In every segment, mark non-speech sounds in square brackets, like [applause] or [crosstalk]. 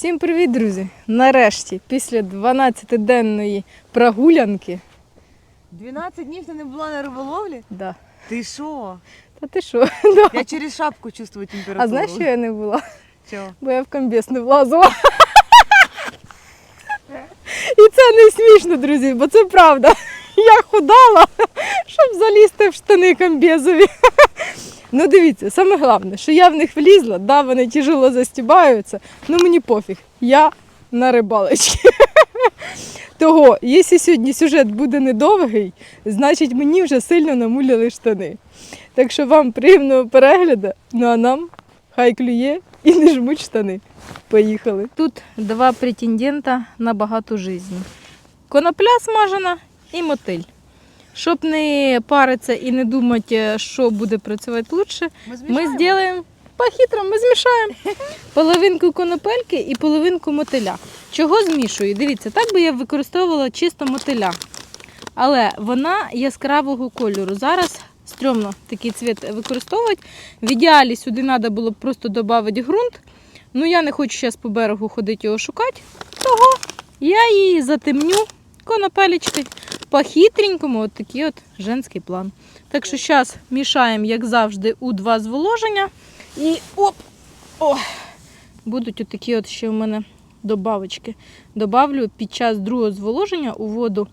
Всім привіт, друзі! Нарешті, після 12-денної прогулянки. 12 днів ти не була на риболовлі? Да. Ти що? Та ти що? Да. [laughs] Я через шапку чувствую температуру. А знаєш, що я не була? Чого? Бо я в комбез не влазила. І це не смішно, друзі, бо це правда. Я худала, щоб залізти в штани комбезові. Ну дивіться, саме головне, що я в них влізла, да, вони тяжело застібаються, ну мені пофіг. Я на рибалочці. [laughs] Того, якщо сьогодні сюжет буде недовгий, значить мені вже сильно намуляли штани. Так що вам приємного перегляду, ну а нам хай клює і не жмуть штани. Поїхали. Тут два претендента на багату жизнь. Конопля смажена і мотиль. Щоб не паритися і не думати, що буде працювати краще, ми зробимо по-хитрому, ми змішаємо [laughs] половинку конопельки і половинку мотиля. Чого змішую? Дивіться, так би я використовувала чисто мотиля. Але вона яскравого кольору. Зараз стрьомно такий цвіт використовувати. В ідеалі сюди треба було б просто додати ґрунт. Ну я не хочу зараз по берегу ходити його шукати. Того я її затемню конопелечкою. По-хитренькому, от такий от женський план. Так що зараз мішаємо, як завжди, у два зволоження. І оп! О! Будуть отакі от ще у мене добавочки. Добавлю під час другого зволоження у воду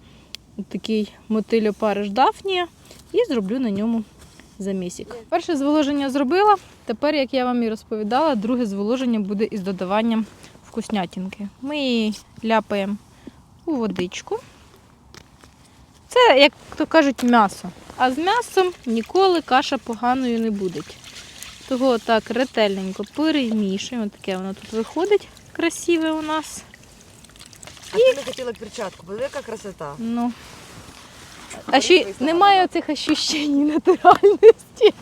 такий мотиль Дафнія і зроблю на ньому замісік. Перше зволоження зробила. Тепер, як я вам і розповідала, друге зволоження буде із додаванням вкуснятинки. Ми її ляпаємо у водичку. Це, як то кажуть, м'ясо. А з м'ясом ніколи каша поганою не буде. Того так ретельненько перемішуємо. Таке воно тут виходить красиве у нас. А ти не хотіла перчатку, подиви, яка красота. Ну. А ще немає цих ощущень натуральності.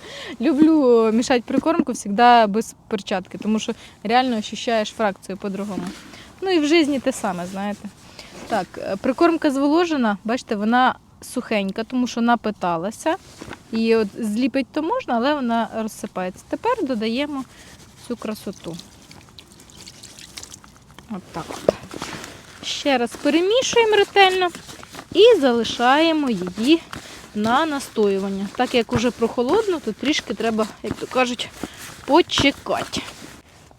Люблю мішати прикормку завжди без перчатки, тому що реально ощущаєш фракцію по-другому. Ну і в житті те саме, знаєте. Так, е, прикормка зволожена, бачите, вона сухенька, тому що напиталася. І от зліпить то можна, але вона розсипається. Тепер додаємо цю красоту. От так. Ще раз перемішуємо ретельно і залишаємо її на настоювання. Так як уже прохолодно, то трішки треба, як то кажуть, почекати.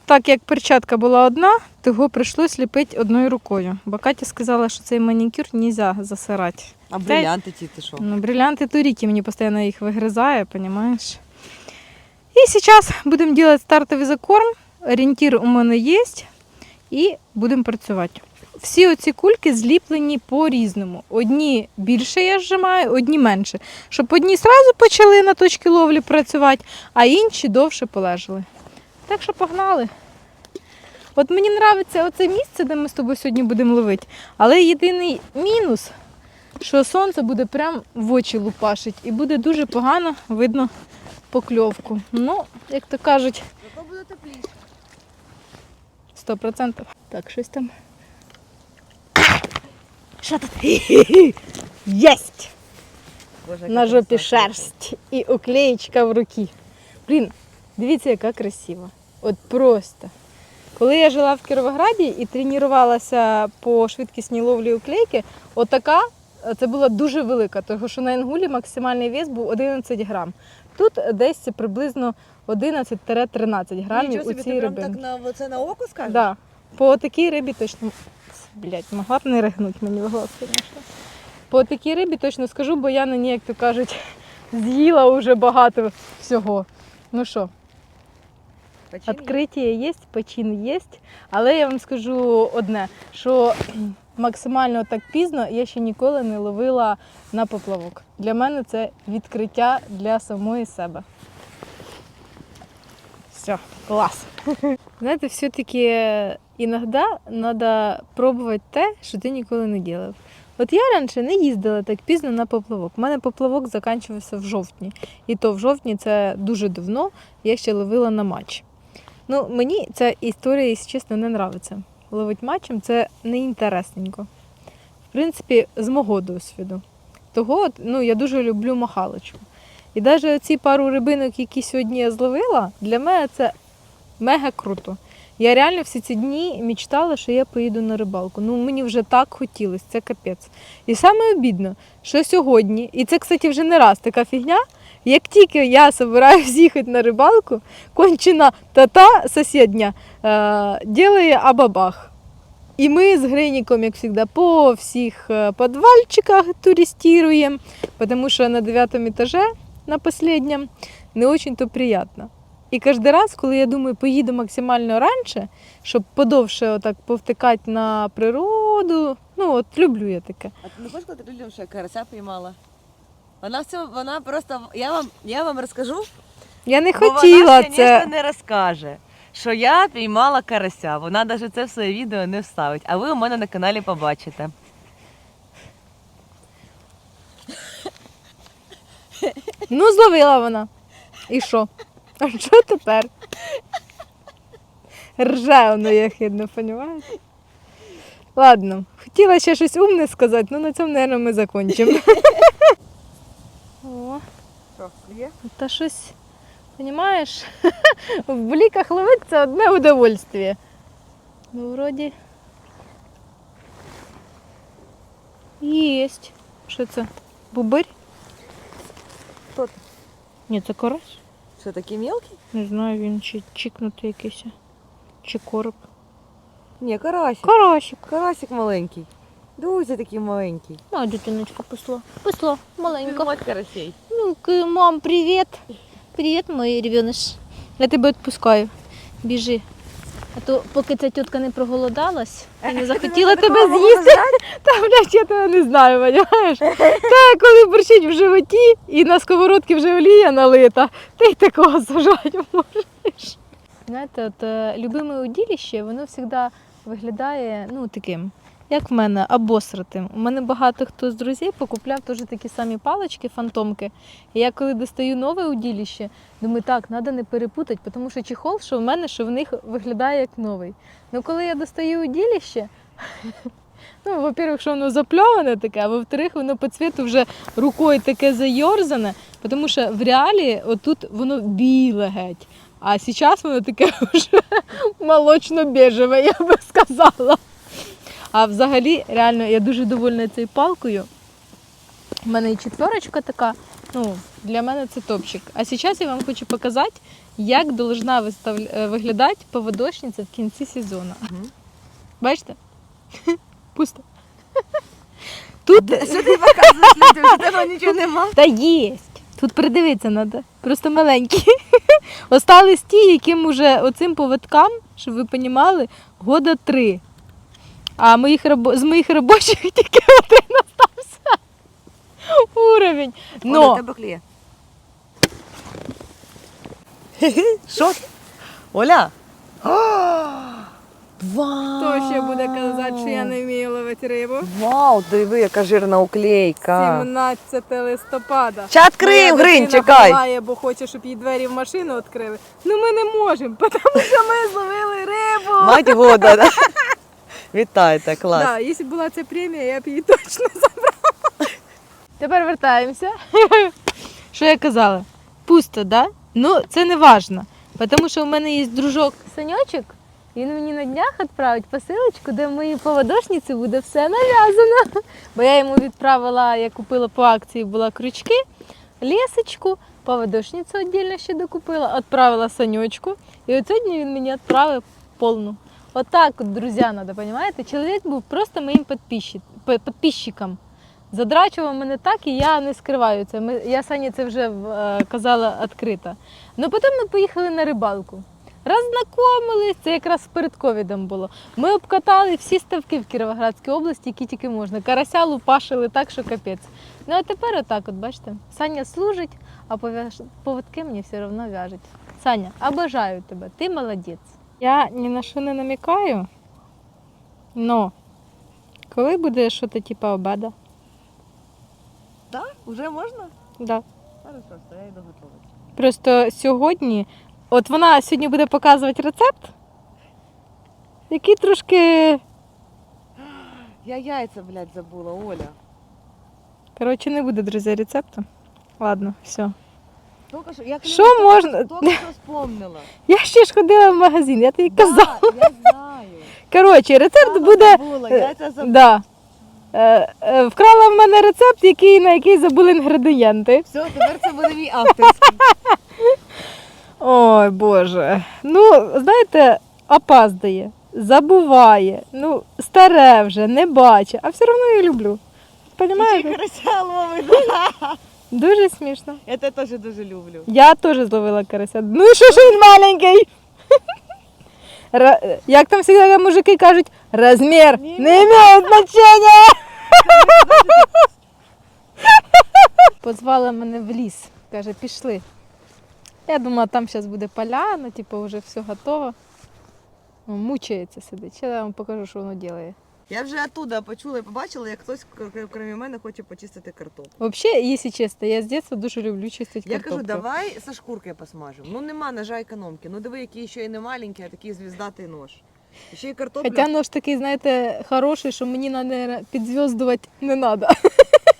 Так як перчатка була одна, того прийшлось ліпити одною рукою. Бо Катя сказала, що цей манікюр не можна засирати. А брилянти ті ти що? Ну, бриллианты турики, мені постійно їх вигризає, понимаешь? І зараз будемо робити стартовий закорм. Орієнтір у мене є. І будемо працювати. Всі оці кульки зліплені по-різному. Одні більше я зжимаю, одні менше. Щоб одні одразу почали на точки ловлі працювати, а інші довше полежали. Так що погнали. От мені подобається оце місце, де ми з тобою сьогодні будемо ловити. Але єдиний мінус, що сонце буде прям в очі лупашить і буде дуже погано видно покльовку. Ну, як то кажуть, Зато буде тепліше. 100%. Так, щось там. Що тут? [laughs] Єсть! Боже, На жопі шерсть і уклеєчка в руки. Блін, дивіться, яка красива. От просто. Коли я жила в Кіровограді і тренувалася по швидкісній ловлі уклейки, отака е, це була дуже велика, тому що на інгулі максимальний вес був 11 грам. Тут десь приблизно 11-13 грамів Нічого у собі, цій ти прям рибинці. так на, оце на око скажеш? Да. По такій рибі точно. Блять, могла б не ригнути мені в глаз, звісно. По такій рибі точно скажу, бо я на ній, як то кажуть, [laughs] з'їла вже багато всього. Ну що, Печінь? відкриття є, почин є. Але я вам скажу одне, що максимально так пізно я ще ніколи не ловила на поплавок. Для мене це відкриття для самої себе. Все, клас. [laughs] Знаєте, все-таки іноді треба пробувати те, що ти ніколи не робив. От я раніше не їздила так пізно на поплавок. У мене поплавок закінчувався в жовтні. І то в жовтні це дуже давно, я ще ловила на матч. Ну, мені ця історія, якщо чесно, не подобається. Ловити матчем це неінтересненько. В принципі, з мого досвіду. Того, ну, я дуже люблю махалочку. І навіть ці пару рибинок, які сьогодні я зловила, для мене це мега круто. Я реально всі ці дні мечтала, що я поїду на рибалку. Ну мені вже так хотілося, це капець. І саме обідно, що сьогодні, і це, кстати, вже не раз така фігня. Як тільки я собираюсь їхати на рибалку, кончена тата сусідня е, делає абабах. І ми з Гриніком, як завжди, по всіх е, підвальчиках туристуємо, тому що на дев'ятому етажі, на останньому, не дуже-то приємно. І кожен раз, коли я думаю, поїду максимально раніше, щоб подовше отак повтикати на природу, ну от люблю я таке. А ти не хочеш сказати людям, що я карася піймала? Вона все, вона просто, я вам, я вам розкажу, Я не бо хотіла вона, це. звісно, не розкаже, що я піймала карася. Вона навіть це в своє відео не вставить, а ви у мене на каналі побачите. Ну, зловила вона. І що? А що тепер? Рже воно єхидно, розумієте? Ладно, хотіла ще щось умне сказати, ну на цьому, мабуть, ми закінчимо. О, Що, є? та щось, розумієш, [laughs] в бліках ловити це одне удовольствие. Ну, вроді. Єсть. Що це? Бубирь? Хто це? Ні, це карась. Що, такий мелкий? Не знаю, він чи чікнутий якийсь. Чи короб. Ні, карасик. Карасик. Карасик маленький. Дуже такий маленький. А, дитиночка пусла. Пусла, маленька. Мать карасей. Ну, мам, привіт. Привіт, мой ребениш. Я тебе відпускаю. Біжи. А то поки ця тітка не проголодалась і не захотіла тебе з'їсти, [laughs] та блядь, я тебе не знаю, розумієш? Та коли борщить в животі і на сковородці вже олія налита, ти й такого сажати можеш. Знаєте, от е, любиме уділіще, воно завжди виглядає ну, таким, як в мене, обосратим. У мене багато хто з друзів покупляв теж такі самі палички, фантомки. І я коли достаю нове уділіще, думаю, так, треба не перепутати, тому що чехол, що в мене, що в них виглядає як новий. Ну коли я достаю уділіще, [laughs] ну, во-первых, що воно запльоване таке, а во-вторых, воно по цвіту вже рукою таке зайорзане, тому що в реалі отут воно біле геть. А зараз воно таке [laughs] вже молочно-бежеве, я би сказала. А взагалі, реально, я дуже довольна цією палкою. У мене і четверочка така. Ну, для мене це топчик. А зараз я вам хочу показати, як должна вистав... е, виглядати поводочниця в кінці сезону. Мгм. Бачите? [laughs] Пусто. [laughs] Тут Що ти показуєш людям? Що тебе нічого нема? та є. Тут придивитися треба. Просто маленькі. [laughs] Остались ті, яким уже оцим поводкам, щоб ви розуміли, года три. А моїх рабо... з моїх робочих [laughs] тільки один остався. Уровень. Но. Но тебе кліє. Що? Оля? Вау! хто ще буде казати, що я не вмію ловити рибу? Вау, диви, яка жирна уклейка. 17 листопада. Чат крив, Гринь, чекай. Має, бо хоче, щоб їй двері в машину відкрили. Ну ми не можемо, [laughs] тому що ми зловили рибу. Мать года, да? [laughs] Вітайте, клас. Да, якщо б була ця премія, я б її точно [laughs] забрала. Тепер вертаємося. [laughs] Що я казала? Пусто, да? Ну, це не важно. Тому що у мене є дружок саньочок, він мені на днях відправить посилочку, де в моїй поводошниці буде все нав'язано. Бо я йому відправила, я купила по акції була крючки, лісочку, поводошницю віддільно ще докупила, відправила саньочку. І от сьогодні він мені відправив повну. Отак от, друзі, надо, понимаєте? Чоловік був просто моїм підписчиком. Задрачував мене так, і я не скриваю це. Ми, я Сані це вже е, казала відкрито. Ну потім ми поїхали на рибалку. Роззнакомились, це якраз перед ковідом було. Ми обкатали всі ставки в Кіровоградській області, які тільки можна. Карася лупашили так, що капець. Ну а тепер отак, от бачите, Саня служить, а пов'яж- поводки мені все одно в'яжуть. Саня, обожаю тебе, ти молодець. Я ні на що не намікаю, но коли буде щось типу обеда? Так? Уже можна? Да. Хорошо, то я йду готувати. Просто сьогодні, от вона сьогодні буде показувати рецепт, який трошки. Я яйця, блядь, забула, Оля. Коротше, не буде, друзі, рецепту. Ладно, все. Тільки що, я Що клянусь, можна? Тільки що вспомнила. Я ще ж ходила в магазин, я тобі казала. Да, я знаю. [laughs] Коротше, рецепт Я буде. забула, я це забула. Да. Е, е, вкрала в мене рецепт, який, на який забули інгредієнти. Все, тепер це буде мій авторський. [laughs] Ой, Боже. Ну, знаєте, опаздає, забуває, ну, старе вже, не бачить, а все одно я люблю. Ще Понімаєте? карася ловить. [laughs] Дуже смішно. Я це теж дуже люблю. Я теж зловила карася. Ну і що ж він маленький? [laughs] Ра- Як там завжди мужики кажуть, розмір Не не має значення. [laughs] Позвала мене в ліс. Каже, пішли. Я думала, там зараз буде поляна, типу, вже все готово. Ну, Мучається сидить. Ще я вам покажу, що воно робить. Я вже оттуда почула і побачила, як хтось, крім мене, хоче почистити картоплю. Взагалі, якщо чесно, я з дитинства дуже люблю чистити Я картоплю. кажу, давай со шкуркою посмажемо. Ну нема ножа економки. Ну диви, який ще й не маленький, а такий звіздатий нож. І ще й картопля. Хоча нож такий, знаєте, хороший, що мені наверное, підзв'язувати не треба.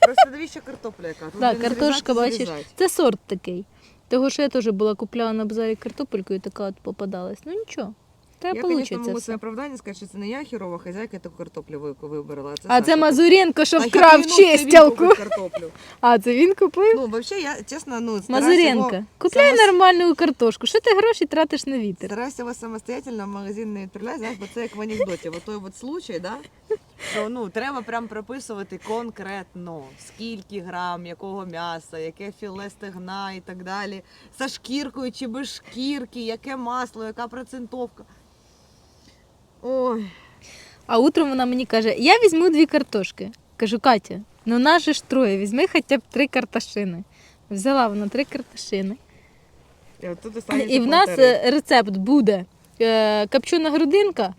Просто дивіться картопля яка. Тут Да, картошка, бачиш, зрізати. це сорт такий. Того, що я теж була купляла на базарі картопельку і така от попадалась. Ну нічого, Я, треба звісно, можу своє оправдання сказати, що це не я хірова хазяйка, я таку картоплю ви- вибрала. А Саша це Мазуренко, що вкрав А я це чистялку. А, це він купив? Ну, взагалі, я чесно, ну, Мазуренко, його купляй самос- нормальну картошку. Що ти гроші тратиш на вітер? Стараюся вас самостоятельно в магазин не відправляти, знаєш, бо це як в анекдоті. От той от случай, да? що ну, треба прям прописувати конкретно, скільки грам, якого м'яса, яке філе стегна і так далі, за шкіркою чи без шкірки, яке масло, яка процентовка. Ой, А утром вона мені каже: я візьму дві картошки. Кажу, Катя, ну нас же ж троє, візьми хоча б три карташини. Взяла вона три карташини. і, от тут І в нас е, рецепт буде е, копчена грудинка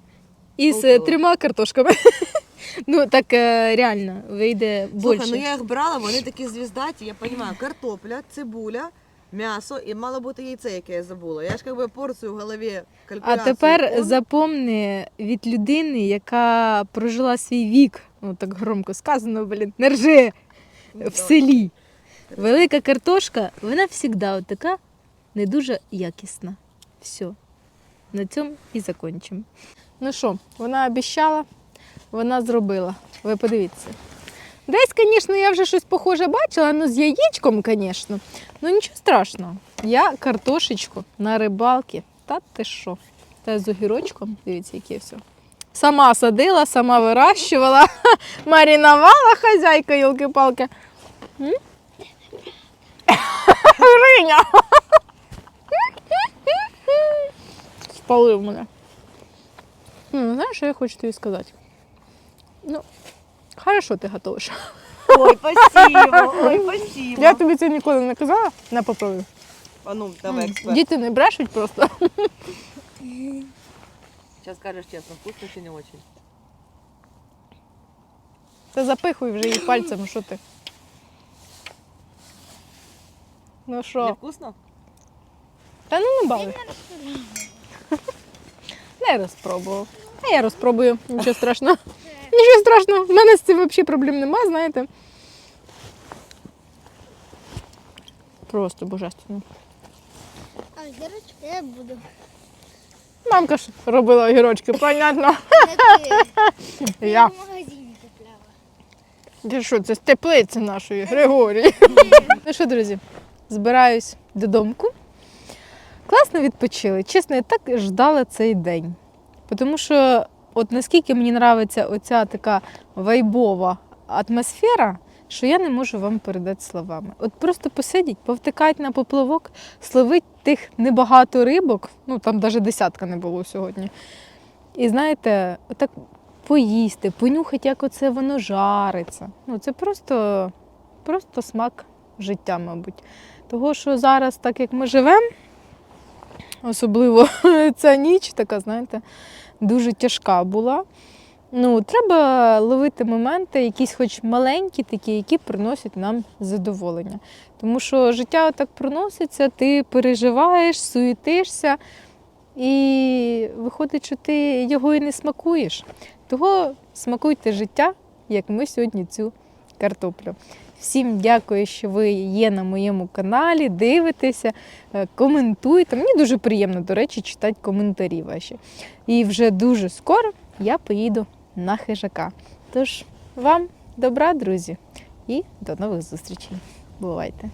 із е, трьома картошками. [laughs] Ну так е, реально вийде Слухай, більше. ну я їх брала, вони такі звіздаті, я розумію, картопля, цибуля, м'ясо і мало бути яйце, яке я забула. Я ж якби порцію в голові А тепер он- запомни від людини, яка прожила свій вік, ну так громко сказано, блін, не ржи Ну, в селі. Велика картошка, вона завжди от така не дуже якісна. Все. На цьому і закінчимо. Ну що, вона обіцяла, вона зробила. Ви подивіться. Десь, звісно, я вже щось похоже бачила, ну з яєчком, звісно. Ну нічого страшного. Я картошечку на рибалки. Та ти що? Та з огірочком, дивіться, яке все. Сама садила, сама вирощувала, [laughs] марінувала хазяйка, йолки-палки. М? [laughs] Женя! [laughs] Спалив мене. Знаєш, що я хочу тобі сказати? Ну, хорошо ти готуєш. Ой, спасибо, ой, спасибо. Я тобі це ніколи не казала, не попробуй. А ну, давай, експерт. Діти не брешуть просто. Сейчас скажешь честно, вкусно чи не очень? Та запихуй вже її пальцем, що ти. Ну Не що? вкусно? Та ну не бали. Не розпробував. А я розпробую, нічого страшного. Нічого страшного, в мене з цим взагалі проблем нема, знаєте. Просто божественно. А гірочки я буду. Мамка ж робила огірочки, понятно. Ти. Я. в магазині купляла. Ти що, це з теплиці нашої, Григорій. ну що, друзі, збираюсь додомку. Класно відпочили. Чесно, я так ждала цей день. Тому що, от наскільки мені подобається оця така вайбова атмосфера, що я не можу вам передати словами. От просто посидіть, повтикати на поплавок, словить тих небагато рибок, ну там навіть десятка не було сьогодні. І знаєте, отак поїсти, понюхати, як оце воно жариться. Ну, це просто, просто смак життя, мабуть. Того, що зараз, так як ми живемо, особливо [laughs] ця ніч, така, знаєте, дуже тяжка була. Ну, треба ловити моменти, якісь хоч маленькі, такі, які приносять нам задоволення. Тому що життя так проноситься, ти переживаєш, суєтишся, і виходить, що ти його і не смакуєш. Того смакуйте життя, як ми сьогодні цю картоплю. Всім дякую, що ви є на моєму каналі, дивитеся, е, коментуєте. Мені дуже приємно, до речі, читати коментарі ваші. І вже дуже скоро я поїду на хижака. Тож вам добра, друзі, і до нових зустрічей. Бувайте!